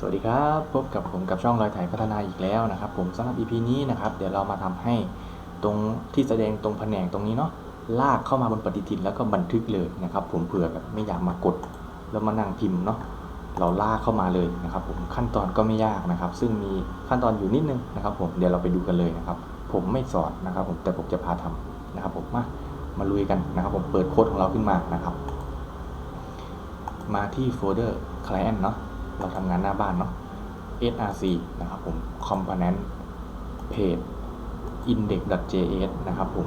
สวัสดีครับพบกับผมกับช่องรอยถ่ายพัฒนาอีกแล้วนะครับ ผมสำหรับ EP นี้นะครับ เดี๋ยวเรามาทำให้ตรงที่แสดงตรงแผนงตรงนี้เนาะลากเข้ามาบนปฏิทินแล้วก็บันทึกเลยนะครับ ผมเผื่อแบบไม่อยากมากด แล้วมานั่งพิมพ์เนาะเราลากเข้ามาเลยนะครับ ผมขั้นตอนก็ไม่ยากนะครับ ซึ่งมีขั้นตอนอยู่นิดนึงนะครับ ผมเดี๋ยวเราไปดูกันเลยนะครับ ผมไม่สอนนะครับ ผมแต่ผมจะพาทำนะครับ ผมมามาลุยกันนะครับ ผมเปิดโค้ดของเราขึ้นมานะครับ มาที่โฟลเดอร์ client เนาะ เราทำงานหน้าบ้านเนาะ src นะครับผม component page index.js นะครับผม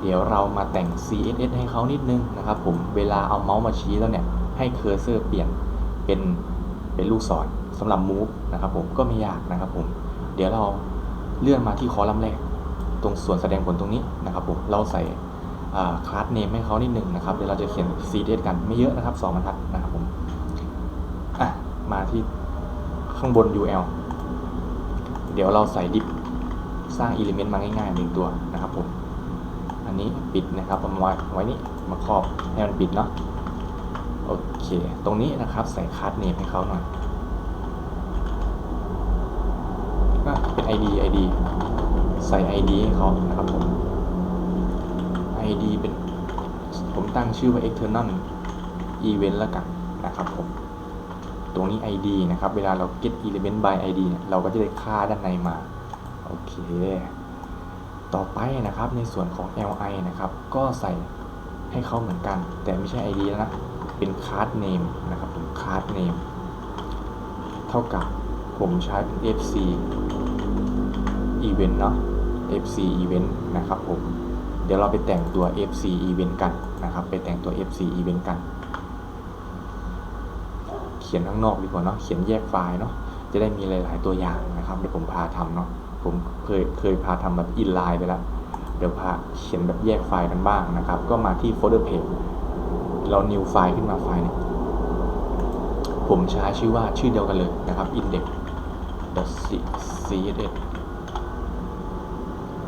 เดี๋ยวเรามาแต่ง css ให้เขานิดนึงนะครับผม เวลาเอาเมาส์มาชี้แล้วเนี่ย ให้เคอร์เซอร์เปลี่ยนเป็นเป็นลูกศรสำหรับ move นะครับผม ก็ไม่ยากนะครับผม เดี๋ยวเราเลื่อนมาที่คอลัมน์แรก ตรงส่วนแสดงผลตรงนี้นะครับผม เราใส่คลาสเนมให้เขานิดนึงนะครับ เดี๋ยวเราจะเขียน css กันไม่เยอะนะครับ2บรรทัดนะครับผม มาที่ข้างบน UL เดี๋ยวเราใส่ดิฟสร้างอิเลเมนต์มาง่ายๆหนึ่งตัวนะครับผม อันนี้ปิดนะครับเอามไว้ไว้นี่มาครอบให้มันปิดเนาะโอเค ตรงนี้นะครับใส่คัสเนมให้เขาหน่อยก็เป็น ID ID ใส่ ID ให้เขานะครับผม ID เป็นผมตั้งชื่อว่า external event ล้วกันนะครับผม ตรงนี้ ID นะครับ เวลาเรา get element by ID เนี่ยเราก็จะได้ค่าด้านในมา โอเค ต่อไปนะครับในส่วนของ li นะครับ ก็ใส่ให้เขาเหมือนกัน แต่ไม่ใช่ ID แล้วนะ เป็น card name นะครับผม card name เท่ากับผมใช้เป็น fc event เนาะ fc event นะครับผม เดี๋ยวเราไปแต่งตัว fc event กันนะครับ ไปแต่งตัว fc event กัน ขียนข้างนอกดีกว่าเนาะเขียนแยกไฟล์เนาะจะได้มีหลาย ๆ ตัวอย่างนะครับเดี๋ยวผมพาทำเนาะผมเคยเคยพาทำแบบอินไลน์ไปแล้วเดี๋ยวพาเขียนแบบแยกไฟล์กันบ้างนะครับ ก็มาที่โฟลเดอร์เพจเรา new ไฟล์ขึ้นมาไฟล์นึงผมใช้ชื่อว่าชื่อเดียวกันเลยนะครับ index css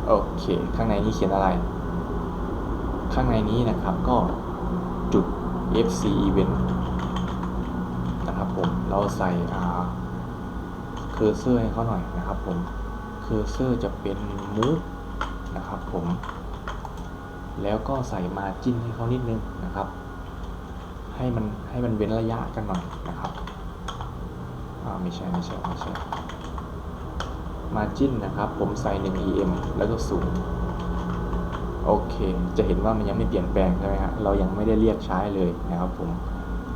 โอเค ข้างในนี้เขียนอะไร ข้างในนี้นะครับก็จุด fc event เราใส่เคอร์เซอร์ให้เขาหน่อยนะครับผมเคอร์เซอร์จะเป็น move นะครับผมแล้วก็ใส่มาจิ้นให้เขานิดนึงนะครับ ให้มันให้มันเว้นระยะกันหน่อยนะครับอ่าไม่ใช่ไม่ใช่ไม่ใช่มาจิ้นนะครับ ผมใส่ 1 em แล้วก็ศูนย์โอเค จะเห็นว่ามันยังไม่เปลี่ยนแปลงใช่ไหมฮะเรายังไม่ได้เรียกใช้เลยนะครับผม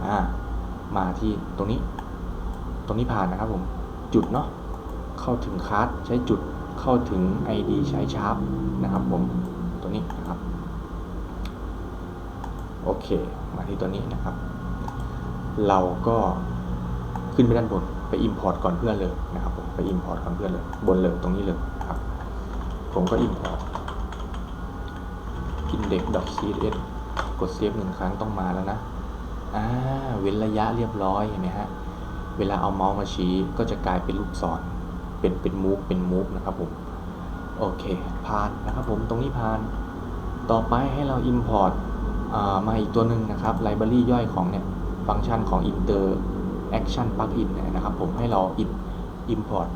อ่ามาที่ตรงนี้ ตรงนี้ผ่านนะครับผมจุดเนาะเข้าถึงคาร์ดใช้จุดเข้าถึง ID ใช้ชาร์ปนะครับผมตัวนี้นะครับ โอเค มาที่ตัวนี้นะครับ เราก็ขึ้นไปด้านบนไป Import ก่อนเพื่อนเลยนะครับผมไป Import ก่อนเพื่อนเลยบนเลยตรงนี้เลยนะครับ ผมก็ Import index.css กดเซฟหนึ่งครั้งต้องมาแล้วนะอ่าเว้นระยะเรียบร้อยเห็นไหมฮะ เวลาเอาเมาส์มาชี้ก็จะกลายเป็นลูกศรเป็นเป็นมูฟเป็นมูฟนะครับผมโอเคผ่านนะครับผมตรงนี้ผ่าน ต่อไปให้เรา Import มาอีกตัวหนึ่งนะครับไลบรารีย่อยของเนี่ยฟังก์ชันของ Inter Action Plugin เนี่ยนะครับผมให้เรา Import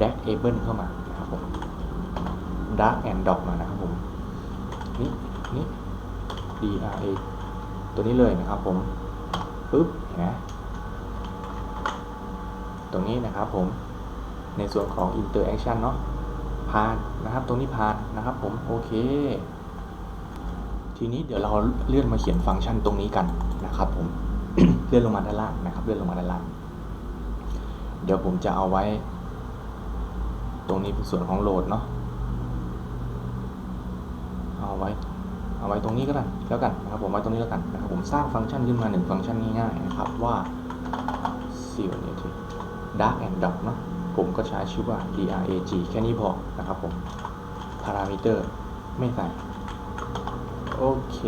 Drag Able เข้ามานะครับผม Drag and Drop มานะครับผมนี่นี่ DRA ตัวนี้เลยนะครับผมปึ๊บนไหมต รงนี้นะครับผมในส่วนของ interaction เนาะผ่านนะครับ ตรงนี้ผ่านนะครับผมโอเค ทีนี้เดี๋ยวเราเลื่อนมาเขียนฟังก์ชันตรงนี้กันนะครับผมเลื่อนลงมาด้านล่างนะครับ เลื่อนลงมาด้านล่าง เดี๋ยวผมจะเอาไว้ ตรงนี้เป็นส่วนของโหลดเนาะเอาไว้ เอาไว้ตรงนี้ก็ได้แล้วกันนะครับ ผมไว้ตรงนี้แล้วกันนะครับ ผมสร้างฟังก์ชันขึ้นมาหนึ่งฟังก์ชันง่ายๆนะครับว่า s e a l n dark and dark เนาะผมก็ใช้ชื่อว่า drag แค่นี้พอนะครับผม parameter ไม่ใส่โอเค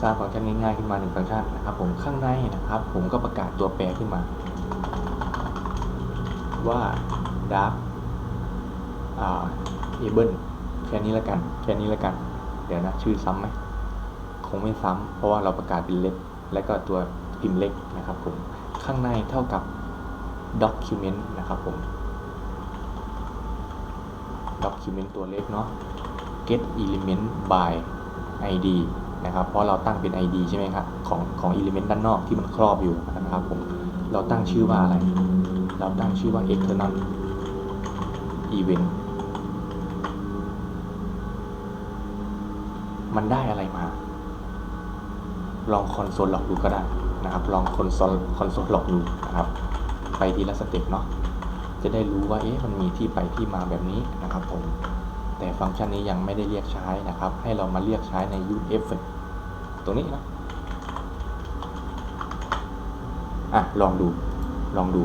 สร้างฟังก์ชันง่ายๆขึ้นมาหนึ่งฟังก์ชันนะครับผมข้างในนะครับ ผมก็ประกาศตัวแปรขึ้นมา ว่า dark อ่า able แค่นี้ล้วกัน แค่นี้ล้วกัน เดี๋ยวนะ ชื่อซ้ำไหมคงไม่ซ้ำเพราะว่าเราประกาศเป็นเล็กและก็ตัว พิมพ์เล็กนะครับผมข้างในเท่ากับ document นะครับผม document ตัวเล็กเนาะ get element by id นะครับ เพราะเราตั้งเป็น id ใช่ไหมครับของของ element ด้านนอกที่มันครอบอยู่นะครับผม เราตั้งชื่อว่าอะไร เราตั้งชื่อว่า external event มันได้อะไรมา ลองคอนโซลล็อกดูก็ได้ นะครับ ลองคอนโซลคอนโซลล็อกดูนะครับ ไปทีละสเต็ปเนาะจะได้รู้ว่าเอ๊ะมันมีที่ไปที่มาแบบนี้นะครับผมแต่ฟังก์ชันนี้ยังไม่ได้เรียกใช้นะครับ ให้เรามาเรียกใช้ใน use effect ตรงนี้นะอะลองดูลองดู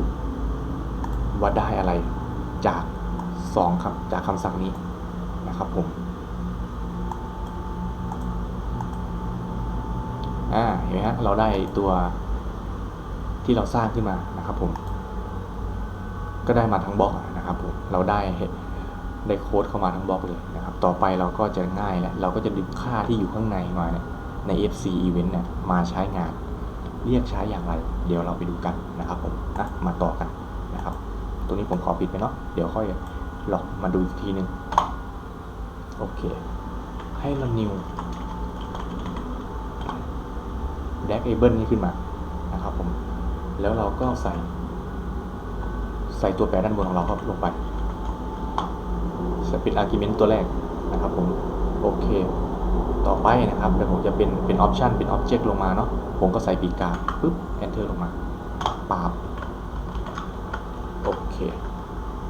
ว่าได้อะไรจากสองคำจากคำสั่งนี้นะครับผม อ่าเห็นไหมฮะเราได้ตัวที่เราสร้างขึ้นมานะครับผม ก็ได้มาทั้งบล็อกนะครับผมเราได้ได้โค้ดเข้ามาทั้งบล็อกเลยนะครับ ต่อไปเราก็จะง่ายแล้วเราก็จะดึงค่าที่อยู่ข้างในมาเนี่ยใน FC event เนี่ยมาใช้งาน เรียกใช้อย่างไร เดี๋ยวเราไปดูกันนะครับผมนะมาต่อกันนะครับ ตัวนี้ผมขอปิดไปเนาะเดี๋ยวค่อยหลองมาดูอีกทีนึงโอเค ให้เรา new แดกเอเบิลนี้ขึ้นมานะครับผมแล้วเราก็ใส่ ใส่ตัวแปรด้านบนของเราครับลงไปจะเป็นอาร์กิเมนต์ตัวแรกนะครับผมโอเค ต่อไปนะครับเดี๋ยวผมจะเป็นเป็นออปชันเป็นออบเจกต์ลงมาเนาะผมก็ใส่ปีกกาปุ๊บ enter ลงมาปาบโอเค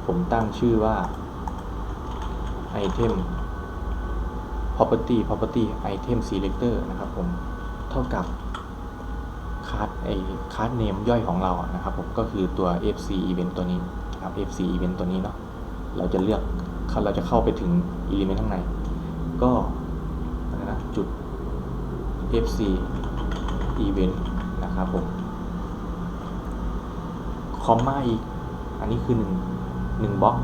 ผมตั้งชื่อว่า item property property item selector นะครับผม เท่ากับาร์ดไอคาร์ดเนมย่อยของเรานะครับผมก็คือตัว FC event ตัวนี้นะครับ FC event ตัวนี้เนาะเราจะเลือกเราจะเข้าไปถึง element ข้างใน ก็นะจุด FC event นะครับผมคอมมาอีก อันนี้คือ1 1บล็อก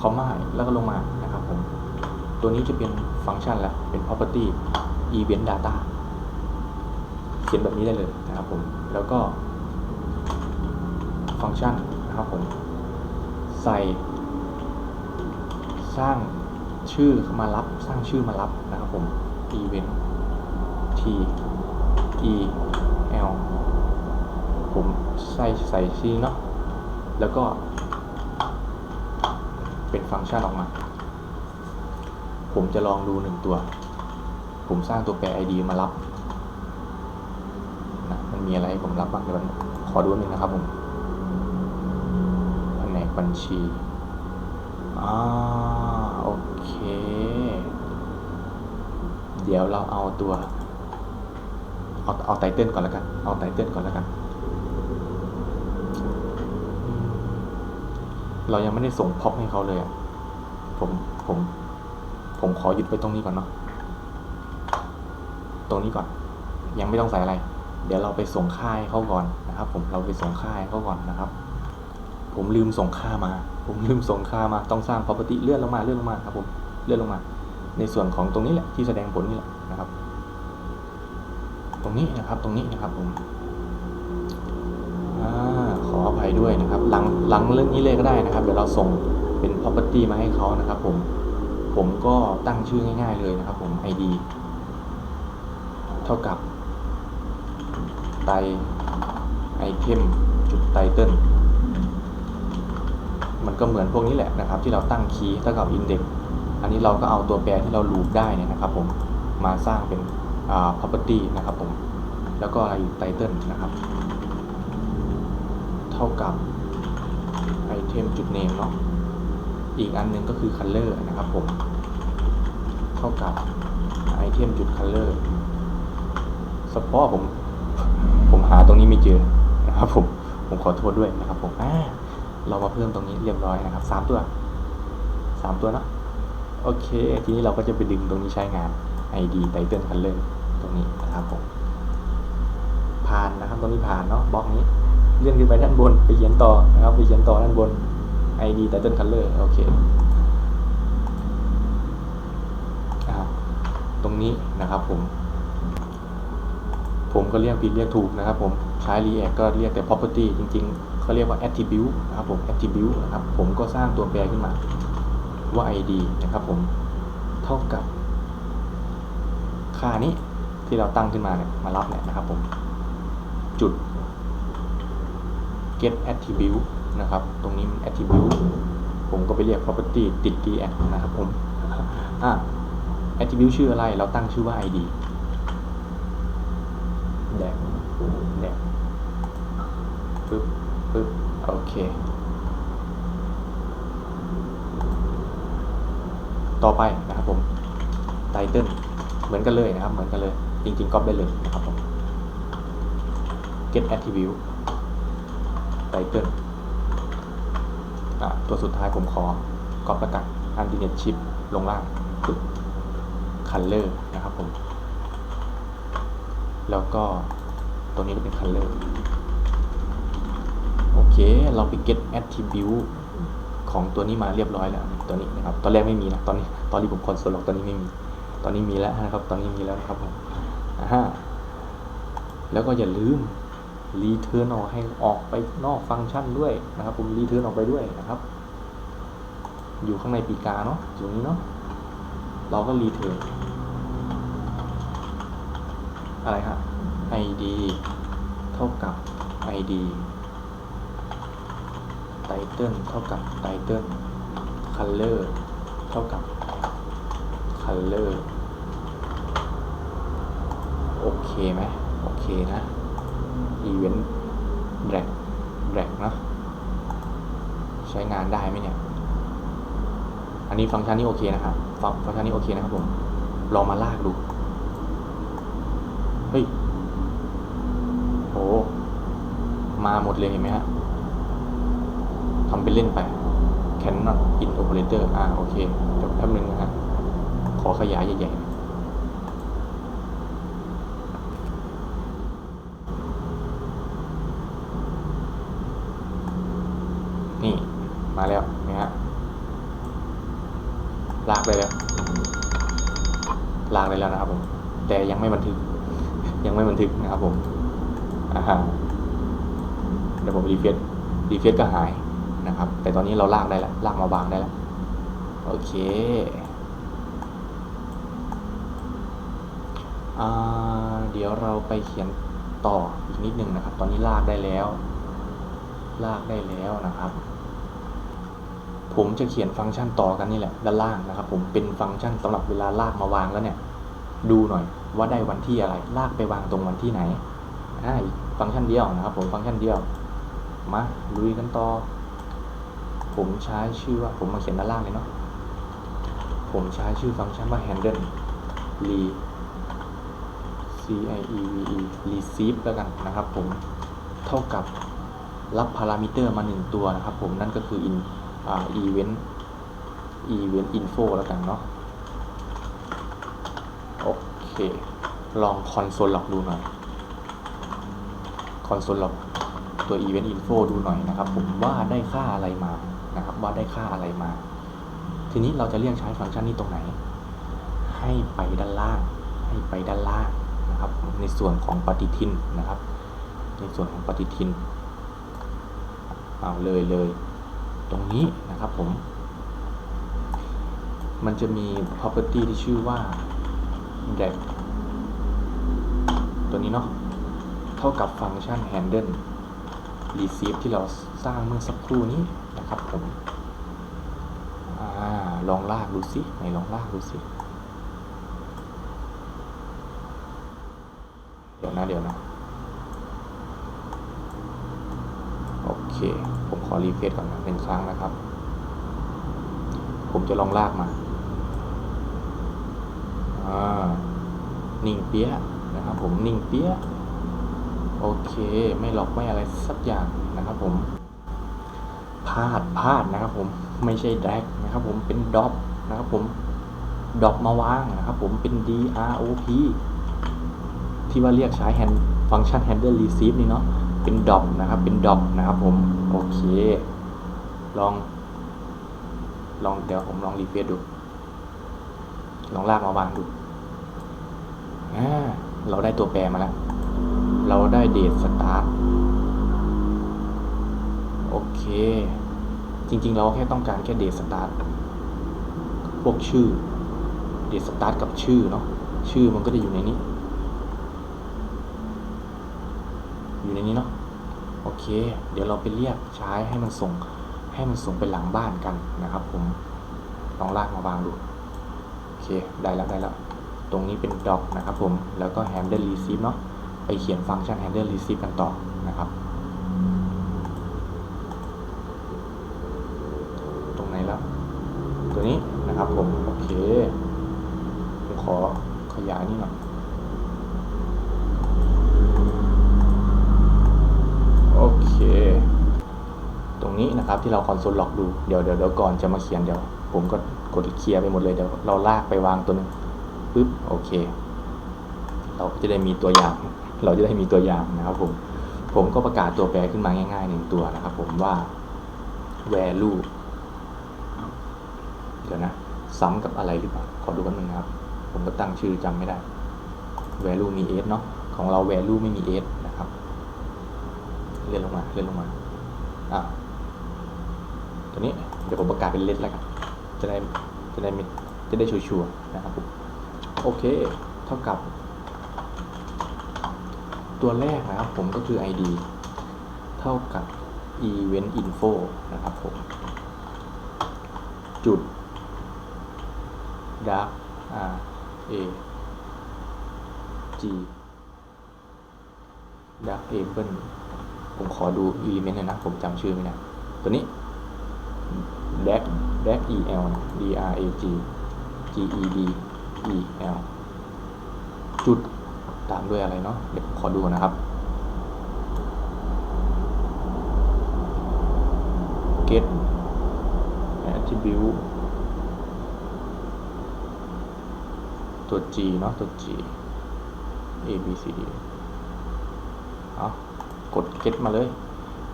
คอมมาแล้วก็ลงมานะครับผมตัวนี้จะเป็นฟังก์ชันแล้วเป็น property event data ขียนแบบนี้ได้เลยนะครับผม แล้วก็ฟังก์ชันนะครับผม ใส่สร้างชื่อมารับสร้างชื่อมารับนะครับผม event t e l ผมใส่ใส่ชื่อเนาะแล้วก็เป็นฟังก์ชันออกมา ผมจะลองดูหนึ่งตัว ผมสร้างตัวแปร id มารับ มีอะไรให้ผมรับบ้างเดี๋ยวขอดูหนึ่งนะครับผมแผนกบัญชีอ่าโอเค เดี๋ยวเราเอาตัวเอาเอาไตเติ้ลก่อนแล้วกัน เอาไตเติ้ลก่อนแล้วกัน เรายังไม่ได้ส่งพ็อปให้เขาเลยอะผม ผม ผมขอหยุดไปตรงนี้ก่อนเนาะ ตรงนี้ก่อน ยังไม่ต้องใส่อะไร เดี๋ยวเราไปส่งค่าให้เขาก่อนนะครับ ผมเราไปส่งค่าให้เขาก่อนนะครับ ผมลืมส่งค่ามา ผมลืมส่งค่ามาต้องสร้าง property เลื่อนลงมาเลื่อนลงมาครับผมเลื่อนลงมา ในส่วนของตรงนี้แหละที่แสดงผลนี่แหละนะครับ ตรงนี้นะครับตรงนี้นะครับผมอขออภัยด้วยนะครับ หลังหลังเรื่องนี้เลยก็ได้นะครับ เดี๋ยวเราส่งเป็น property มาให้เขานะครับ ผมผมก็ตั้งชื่อง่าย ๆเลยนะครับ ผม id เท่ากับ ไตไอเทมจุดไตเติลมันก็เหมือนพวกนี้แหละนะครับ ที่เราตั้งคีย์เท่ากับ index อันนี้เราก็เอาตัวแปรที่เราลูปได้เนี่ยนะครับผมมาสร้างเป็นอ่า property นะครับผม แล้วก็อะไรอยู่ไตเติลนะครับ เท่ากับไอเทมจุด name เนาะอีกอันหนึงก็คือ color นะครับผม เท่ากับไอเทมจุด color สปอผม ผมหาตรงนี้ไม่เจอนะครับผมผมขอโทษด้วยนะครับผมอ่าเรามาเพิ่มตรงนี้เรียบร้อยนะครับสามตัวสามตัวเนอะโอเค ทีนี้เราก็จะไปดึงตรงนี้ใช้งาน ID Title Color ตรงนี้นะครับผมผ่านนะครับตรงนี้ผ่านเนาะบล็อกนี้เลื่อนขึ้นไปด้านบนไปเขียนต่อนะครับไปเขียนต่อด้านบน ID Title Color โอเคตรงนี้นะครับผม ผมก็เรียกผิดเรียกถูกนะครับผมใช้ React ก็เรียกแต่ property จริงๆเขาเรียกว่า attribute นะครับผม attribute นะครับผมก็สร้างตัวแปรขึ้นมาว่า id นะครับผมเท่ากับ ค่านี้ที่เราตั้งขึ้นมาเนี่ยมารับเนี่ยนะครับผมจุด get attribute นะครับตรงนี้มัน attribute ผมก็ไปเรียก property ติด react นะครับผมอะ attribute ชื่ออะไรเราตั้งชื่อว่า id แดกแดกปึ๊บปึ๊บโอเค ต่อไปนะครับผม title เหมือนกันเลยนะครับ เหมือนกันเลย จริงๆก๊อปได้เลยนะครับผม get attribute title อะตัวสุดท้ายผมขอก๊อปแล้วกัน undefined chip ลงล่างปึ๊บ color นะครับผม แล้วก็ตัวนี้ก็เป็น color โอเค เราไป get attribute ของตัวนี้มาเรียบร้อยแล้วตัวนี้นะครับ ตอนแรกไม่มีนะตอนนี้ตอนที่ผมคอนโซลล็อกตอนนี้ไม่มี ตอนนี้มีแล้วนะครับ ตอนนี้มีแล้วนะครับผมอ่าฮะแล้วก็อย่าลืมรีเทิร์นออกให้ออกไปนอกฟังก์ชันด้วยนะครับ ผมรีเทิร์นออกไปด้วยนะครับ อยู่ข้างในปีกาเนาะอยู่นี้เนาะเราก็รีเทิร์น อะไรฮะ id เท่ากับ id title เท่ากับ title color เท่ากับ color โอเคไหมโอเคนะ event drag drag เนะใช้งานได้ไหมเนี่ย อันนี้ฟังก์ชันนี้โอเคนะครับ ฟังก์ชันนี้โอเคนะครับผม ลองมาลากดู เฮ้ย โห มาหมดเลยเห็นไหมฮะทำเป็นเล่นไป cannot in operator อ่าโอเค เดี๋ยวแป๊บนึงนะฮะ ขอขยายใหญ่ๆ นี่ มาแล้วนะฮะ ลากไปแล้ว ลากได้แล้วนะครับผม แต่ยังไม่บันทึก ยังไม่บันทึกนะครับผมอ่า เดี๋ยวผมรีเฟซรีเฟซก็หายนะครับ แต่ตอนนี้เราลากได้แล้วลากมาวางได้แล้ว โอเคเดี๋ยวเราไปเขียนต่ออีกนิดนึงนะครับ ตอนนี้ลากได้แล้ว ลากได้แล้วนะครับ ผมจะเขียนฟังก์ชันต่อกันนี่แหละด้านล่างนะครับ ผมเป็นฟังก์ชันสำหรับเวลาลากมาวางแล้วเนี่ย ดูหน่อยว่าได้วันที่อะไร ลากไปวางตรงวันที่ไหนอ่าอีกฟังก์ชันเดียวนะครับ ผมฟังก์ชันเดียว มาลุยกันต่อ ผมใช้ชื่อว่าผมมาเขียนด้านล่างเลยเนาะผมใช้ชื่อฟังก์ชันว่า handle re c i e v e receive แล้วกันนะครับผมเท่ากับรับพารามิเตอร์มาหนึ่งตัวนะครับผมนั่นก็คือ in อ event event info แล้วกันเนาะโอเค ลองคอนโซลล็อกดูหน่อยคอนโซลล็อก ตัว event info ดูหน่อยนะครับ ผมว่าได้ค่าอะไรมานะครับ ว่าได้ค่าอะไรมา ทีนี้เราจะเรียกใช้ฟังก์ชันนี้ตรงไหน ให้ไปด้านล่าง ให้ไปด้านล่างนะครับ ในส่วนของปฏิทินนะครับ ในส่วนของปฏิทินเอาเลยเลยตรงนี้นะครับผม มันจะมี property ที่ชื่อว่า drag ตัวนี้เนาะเท่ากับฟังก์ชัน handle receive ที่เราสร้างเมื่อสักครู่นี้นะครับผมอลองลากดูสิไหนลองลากดูสิเดี๋ยวนะเดี๋ยวนะโอเค ผมขอรีเฟซก่อนนะหนึ่งครั้งนะครับ ผมจะลองลากมาอ่านิ่งเปี้ยนะครับผมนิ่งเปี้ย โอเค ไม่หลอกไม่อะไรสักอย่างนะครับผมพลาดพลาดนะครับผมไม่ใช่แดกนะครับผมเป็นดอปนะครับผมดอปมาวางนะครับผมเป็น drop ที่ว่าเรียกใช้ hand ฟังก์ชัน handle receive นี่เนาะเป็นดอปนะครับเป็นดอปนะครับผมโอเค ลอง ลองเดี๋ยวผมลองรีเฟซดู ลองลากมาวางดูอ่าเราได้ตัวแปรมาแล้ว เราได้เดทสตาร์ทโอเค จริงๆ เราแค่ต้องการแค่เดทสตาร์ทพวกชื่อเดทสตาร์ทกับชื่อเนาะชื่อมันก็จะอยู่ในนี้ อยู่ในนี้เนาะโอเค เดี๋ยวเราไปเรียกใช้ให้มันส่งให้มันส่งไปหลังบ้านกันนะครับ ผมลองลากมาวางดูโอเคได้แล้วได้แล้วตรงนี้เป็น doc นะครับผมแล้วก็ handle receive เนาะ ไปเขียนฟังก์ชัน handle receive กันต่อนะครับ ตรงไหนแล้วตัวนี้นะครับผม โอเคผมขอขยายนี่หน่อยโอเค ตรงนี้นะครับที่เราคอนโซลล็อกดู เดี๋ยวเดี๋ยวเดี๋ยวก่อนจะมาเขียนเดี๋ยว ผมก็กดเคลียร์ไปหมดเลยเดี๋ยวเราลากไปวางตัวหนึงปึ๊บโอเค เราจะได้มีตัวอย่าง เราจะได้มีตัวอย่างนะครับผมผมก็ประกาศตัวแปรขึ้นมาง่ายๆหนึ่งตัวนะครับผมว่า value เดี๋ยวนะซ้ำกับอะไรหรือเปล่าขอดูแป๊บนึงนะครับ ผมก็ตั้งชื่อจำไม่ได้ value มี s เนาะของเรา value ไม่มี s นะครับ เลื่อนลงมาเลื่อนลงมาอ่าตัวนี้เดี๋ยวผมประกาศเป็นเลสแล้วกันจะได้จะได้ม่จะได้ชัวร์ๆนะครับผมโอเค เท่ากับ ตัวแรกนะครับผมก็คือ ID เท่ากับ event info นะครับผม จุด dark r a g dark able ผมขอดู element หน่อยนะ ผมจำชื่อไม่ได้ตัวนี้ dash dash el d r a g g e d e l จุด ตามด้วยอะไรเนาะเดี๋ยวขอดูนนะครับ get attribute ตัว G เนาะตัว G A B C D เอากด get มาเลย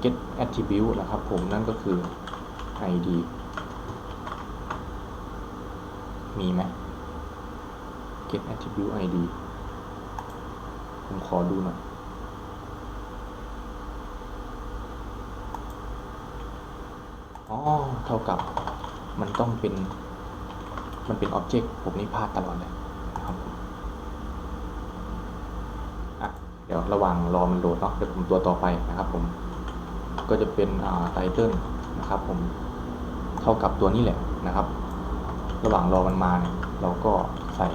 get attribute นะครับผมนั่นก็คือ ID มีไหม get attribute ID ผมขอดูหน่อยอ๋อเท่ากับมันต้องเป็น มันเป็น Object ผมนี่พลาดตลอดเลยนะครับผมอะเดี๋ยวระหว่างรอมันโหลดเนาะเดี๋ยวผมตัวต่อไปนะครับผมก็จะเป็นอ่า title นะครับผมเท่ากับตัวนี้แหละนะครับ ระหว่างรอมันมาเนี่ยเราก็ใส่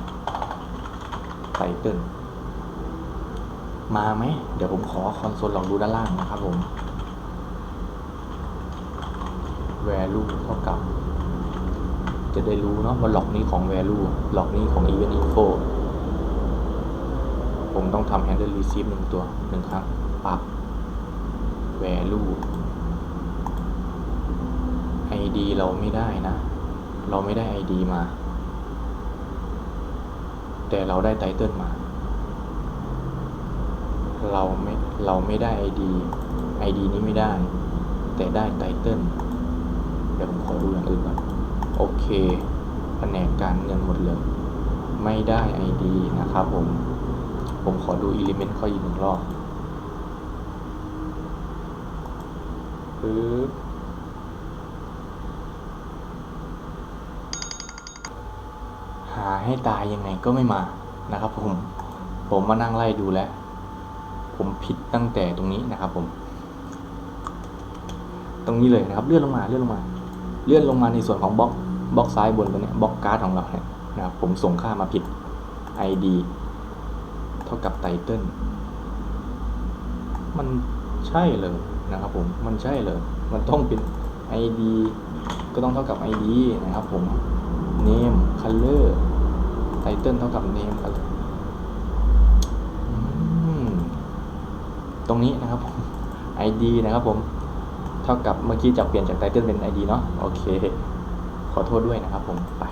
title มาไหม เดี๋ยวผมขอคอนโซลลองดูด้านล่างนะครับผม value เท่ากับ จะได้รู้เนาะว่าล็อกนี้ของ value ล็อกนี้ของ event info ผมต้องทำ handle receive หนึ่งตัวหนึ่งครั้งปรับ value id เราไม่ได้นะ เราไม่ได้ id มา แต่เราได้ title มา เราไม่เราไม่ได้ id id นี้ไม่ได้ แต่ได้ title เดี๋ยวผมขอดูอย่างอื่นก่อนโอเคแผนกการเงินหมดเลย ไม่ได้ ID นะครับผม ผมขอดู Element ข้ออีกหนึ่งรอบปึ๊บหาให้ตายยังไงก็ไม่มานะครับผม ผมมานั่งไล่ดูแล้ว ผมผิดตั้งแต่ตรงนี้นะครับผม ตรงนี้เลยนะครับ เลื่อนลงมาเลื่อนลงมา เลื่อนลงมาในส่วนของบล็อกบล็อกซ้ายบนตัวนี้บล็อกการ์ดของเราเนี่ยนะครับผมส่งค่ามาผิด ID เท่ากับไตเติลมันใช่เลยนะครับผมมันใช่เลย มันต้องเป็น ID ก็ต้องเท่ากับ ID นะครับผม name color title เท่ากับ name color อืม ตรงนี้นะครับผม ID นะครับผมเท่ากับเมื่อกี้จะเปลี่ยนจากไตเติลเป็น ID เนาะโอเค ขอโทษด้วยนะครับผมไป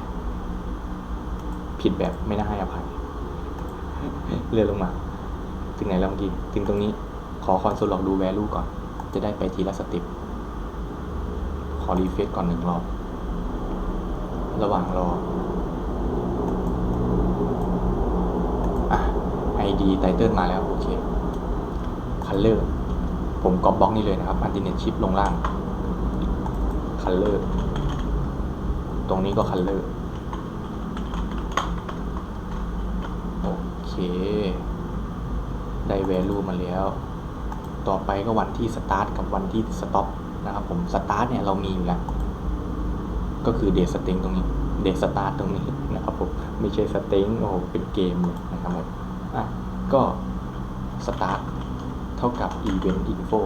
ผิดแบบไม่น่าให้อภัยเลื่อนลงมา ถึงไหนแล้วเมื่อกี้ถึงตรงนี้ขอคอนโซลลอกดู value ก่อน จะได้ไปทีละสเต็ปขอรีเฟซก่อนหนึ่งรอบ ระหว่างรออะ ID ไตเติลมาแล้ว โอเค color ผมกรอบบล็อกนี้เลยนะครับ alternate shift ลงล่าง color ตรงนี้ก็ color โอเค ได้ value มาแล้ว ต่อไปก็วันที่ start กับวันที่ stop นะครับผม start เนี่ยเรามีอยู่แล้ว ก็คือ date string ตรงนี้ date start ตรงนี้นะครับผม ไม่ใช่ string โอ้เป็นเกมเลยนะครับผมอะก็ start เท่ากับ event info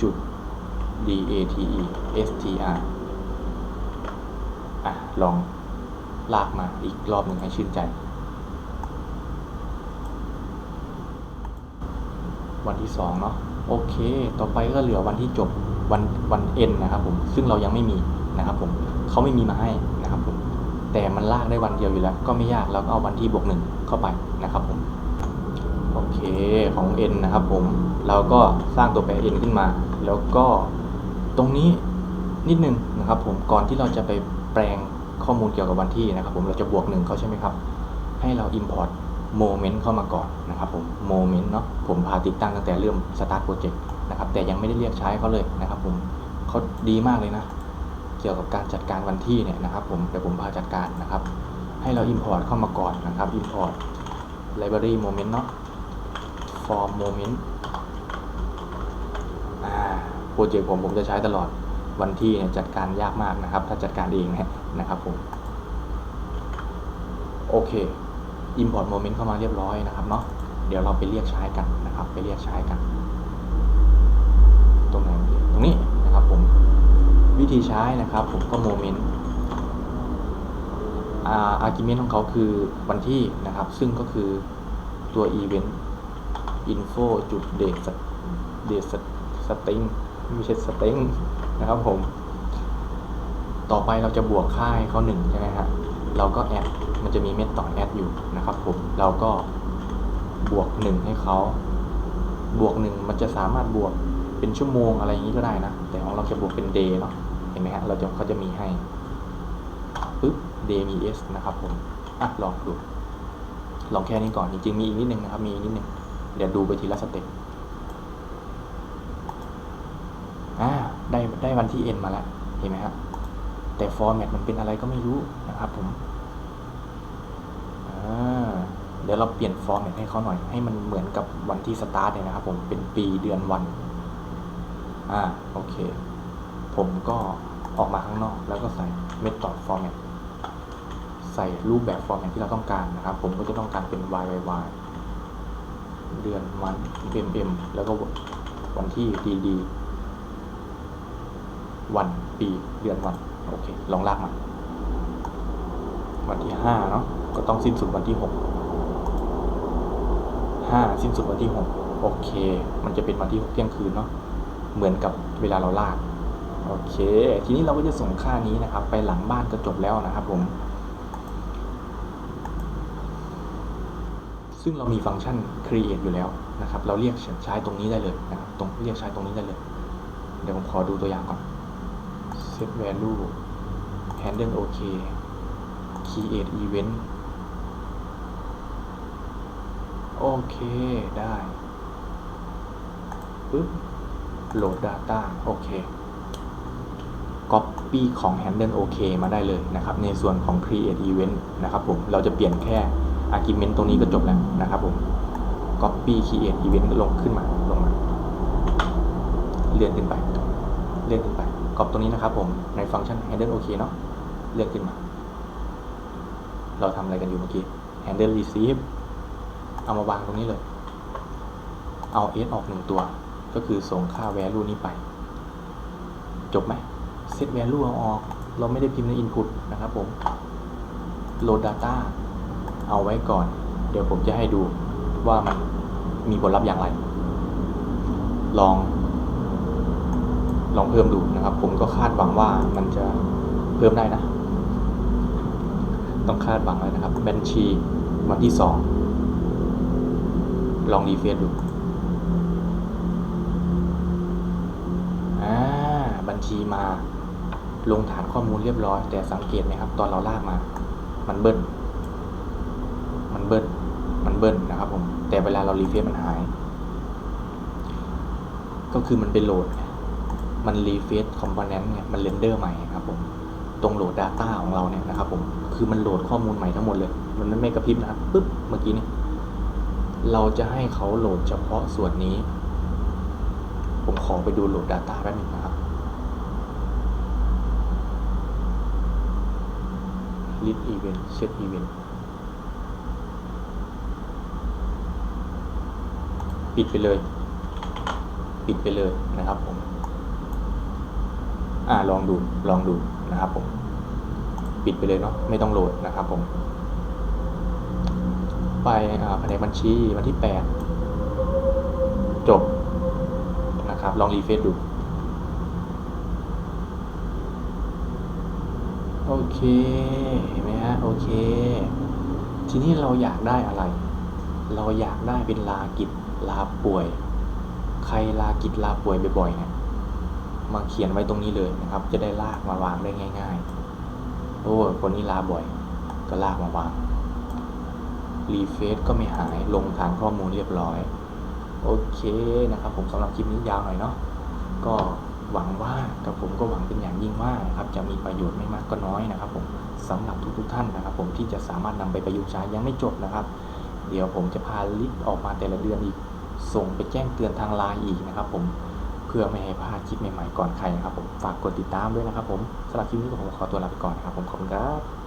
จุด date str อะ ลองลากมาอีกรอบหนึ่งให้ชื่นใจ วันที่สองเนาะโอเค ต่อไปก็เหลือวันที่จบวันวันเอ็นนะครับผม ซึ่งเรายังไม่มีนะครับผม เขาไม่มีมาให้นะครับผม แต่มันลากได้วันเดียวอยู่แล้ว ก็ไม่ยาก เราก็เอาวันที่บวกหนึ่งเข้าไปนะครับผม เคของ n นะครับผม เราก็สร้างตัวแปร n ขึ้นมา แล้วก็ตรงนี้นิดนึงนะครับผม ก่อนที่เราจะไปแปลงข้อมูลเกี่ยวกับวันที่นะครับผม เราจะบวกหนึ่งเขาใช่ไหมครับ ให้เรา import moment เข้ามาก่อนนะครับผม moment เนาะ ผมพาติดตั้งตั้งแต่เริ่ม start project นะครับ แต่ยังไม่ได้เรียกใช้เขาเลยนะครับผมเขาดีมากเลยนะ เกี่ยวกับการจัดการวันที่เนี่ยนะครับผม เดี๋ยวผมพาจัดการนะครับ ให้เรา import เข้ามาก่อนนะครับ import library moment เนาะ form moment อ่าโปรเจกต์ผมผมจะใช้ตลอดวันที่เนี่ยจัดการยากมากนะครับ ถ้าจัดการเองเนี่ยนะครับผม โอเค import moment เข้ามาเรียบร้อยนะครับเนาะเดี๋ยวเราไปเรียกใช้กันนะครับ ไปเรียกใช้กัน ตรงไหนตรงนี้นะครับผม วิธีใช้นะครับผมก็ moment อ่า argument ของเขาคือวันที่นะครับ ซึ่งก็คือตัว event info จุด date date string ไม่ใช่ string นะครับผม ต่อไปเราจะบวกค่าให้เขาหนึ่งใช่ไหมฮะเราก็แอดมันจะมีเมธต่อแอดอยู่นะครับผมเราก็บวกหนึ่งให้เขาบวกหนึ่งมันจะสามารถบวกเป็นชั่วโมงอะไรอย่างนี้ก็ได้นะ แต่ของเราจะบวกเป็นเดย์เนาะเห็นไหมฮะเราจะเขาจะมีให้ปึ๊บ day มี s นะครับผมอะลองดูลองแค่นี้ก่อนจริงๆมีอีกนิดนึงนะครับมีอีกนิดนึง เดี๋ยวดูไปทีละสเต็ปอ่าได้ได้วันที่ n มาแล้ว เห็นไหมครับแต่ฟอร์แมตมันเป็นอะไรก็ไม่รู้นะครับผมอ่าเดี๋ยวเราเปลี่ยนฟอร์แมตให้เขาหน่อย ให้มันเหมือนกับวันที่สตาร์ทเลยนะครับผมเป็นปีเดือนวัน อ่าโอเค ผมก็ออกมาข้างนอก แล้วก็ใส่ method format ใส่รูปแบบฟอร์แมตที่เราต้องการนะครับ ผมก็จะต้องการเป็น y y y เดือนวัน m m แล้วก็วันที่ d d วันปีเดือนวันโอเคลองลากมาวันที่ห้าเนาะก็ต้องสิ้นสุดวันที่หกห้าสิ้นสุดวันที่หกโอเค มันจะเป็นวันที่หกเที่ยงคืนเนาะเหมือนกับเวลาเราลากโอเค ทีนี้เราก็จะส่งค่านี้นะครับ ไปหลังบ้านก็จบแล้วนะครับผม ซึ่งเรามีฟังก์ชัน create อยู่แล้วนะครับ เราเรียกใช้ตรงนี้ได้เลยนะครับ ตรงเรียกใช้ตรงนี้ได้เลย เดี๋ยวผมขอดูตัวอย่างก่อน set value handle OK create event โอเค ได้ปึ๊บ load data โอเค copy ของ handle OK มาได้เลยนะครับ ในส่วนของ create event นะครับผม เราจะเปลี่ยนแค่ argument ตรงนี้ก็จบแล้วนะครับผม copy create event ลงขึ้นมาลงมา เลื่อนขึ้นไป เลื่อนขึ้นไปกรอบตรงนี้นะครับผมในฟังก์ชัน handle OK เนาะเลื่อนขึ้นมา เราทำอะไรกันอยู่เมื่อกี้ handle receive เอามาวางตรงนี้เลย เอา s ออกหนึ่งตัว ก็คือส่งค่า value นี้ไป จบไหม set value เอาออก เราไม่ได้พิมพ์ใน input นะครับผม load data เอาไว้ก่อน เดี๋ยวผมจะให้ดูว่ามันมีผลลัพธ์อย่างไร ลอง ลองเพิ่มดูนะครับ ผมก็คาดหวังว่ามันจะเพิ่มได้นะ ต้องคาดหวังเลยนะครับบัญชีวันที่สองลองรีเฟซดูอ่าบัญชีมาลงฐานข้อมูลเรียบร้อย แต่สังเกตไหมครับ ตอนเราลากมา มันเบิ้ล มันเบิ้ล มันเบิ้ลนะครับผม แต่เวลาเรารีเฟซมันหาย ก็คือมันไปโหลด มันรีเฟซคอมโพเนนต์ไงมันเรนเดอร์ใหม่ครับผม ตรงโหลด Data ของเราเนี่ยนะครับผม คือมันโหลดข้อมูลใหม่ทั้งหมดเลย มันไม่กระพริบนะครับปึ๊บเมื่อกี้เนี้เราจะให้เขาโหลดเฉพาะส่วนนี้ ผมขอไปดูโหลด Data แป๊บนึงนะครับ list event check event ปิดไปเลย ปิดไปเลยนะครับผมอ่าลองดูลองดูนะครับผมปิดไปเลยเนาะไม่ต้องโหลดนะครับผม ไปอ่าแผนกบัญชีวันที่ 8 จบนะครับ ลองรีเฟซดูโอเค เห็นไหมฮะ โอเค ทีนี้เราอยากได้อะไร เราอยากได้เป็นลากิจ ลาป่วย ใครลากิจลาป่วยบ่อยๆเนี่ยมาเขียนไว้ตรงนี้เลยนะครับ จะได้ลากมาวางได้ง่าย ๆ โอ้คนนี้ลาบ่อย ก็ลากมาวางรีเฟซก็ไม่หายลงฐานข้อมูลเรียบร้อย โอเคนะครับ ผมสำหรับคลิปนี้ยาวหน่อยเนาะก็หวังว่ากับผมก็หวังเป็นอย่างยิ่งว่านะครับจะมีประโยชน์ไม่มากก็น้อยนะครับ ผมสำหรับทุกๆท่านนะครับ ผมที่จะสามารถนำไปประยุกต์ใช้ยังไม่จบนะครับ เดี๋ยวผมจะพาลิสต์ออกมาแต่ละเดือนอีก ส่งไปแจ้งเตือนทางไลน์อีกนะครับผม เพื่อไม่ให้พลาดคลิปใหม่ๆก่อนใครนะครับผม ฝากกดติดตามด้วยนะครับผมสำหรับคลิปนี้ผมขอตัวลาไปก่อนนะครับผม ขอบคุณครับ